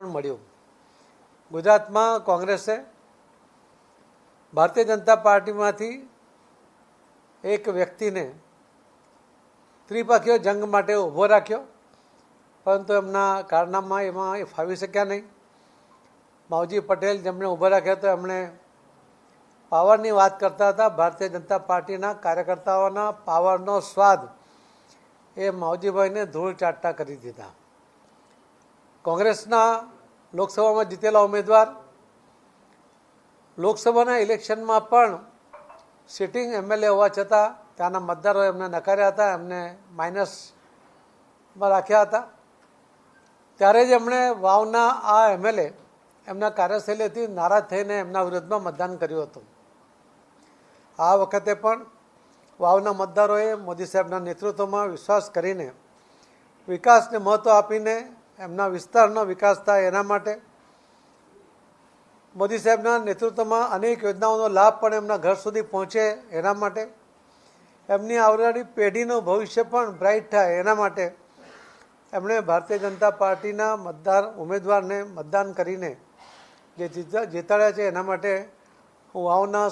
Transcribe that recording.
મળ્યું. ગુજરાતમાં કોંગ્રેસે ભારતીય જનતા પાર્ટીમાંથી એક વ્યક્તિને ત્રિપક્ષીય જંગ માટે ઊભો રાખ્યો, પરંતુ એમના કારનામા એમાં એ ફાવી શક્યા નહીં. માવજી પટેલ જેમણે ઊભો રાખ્યા તો એમણે પાવરની વાત કરતા હતા, ભારતીય જનતા પાર્ટીના કાર્યકર્તાઓના પાવરનો સ્વાદ એ માવજીભાઈને ધૂળ ચાટતા કરી દીધા. કોંગ્રેસના લોકસભામાં જીતેલા ઉમેદવાર, લોકસભાના ઇલેક્શનમાં પણ સિટિંગ એમએલએ હોવા છતાં ત્યાંના મતદારોએ એમને નકાર્યા હતા, એમને માઇનસમાં રાખ્યા હતા. ત્યારે જ એમણે વાવના આ એમએલએ એમના કાર્યશૈલીથી નારાજ થઈને એમના વિરુદ્ધમાં મતદાન કર્યું હતું. આ વખતે પણ વાવના મતદારોએ મોદી સાહેબના નેતૃત્વમાં વિશ્વાસ કરીને વિકાસને મહત્ત્વ આપીને એમના વિસ્તારનો વિકાસ થાય એના માટે મોદી સાહેબના નેતૃત્વમાં અનેક યોજનાઓનો લાભ પણ એમના ઘર સુધી પહોંચે એના માટે. એમની આવનારી પેઢીનું ભવિષ્ય પણ બ્રાઇટ થાય એના માટે એમણે ભારતીય જનતા પાર્ટીના મતદાર ઉમેદવારને મતદાન કરીને જે જીતા જીતાડ્યા છે એના માટે હું વાવના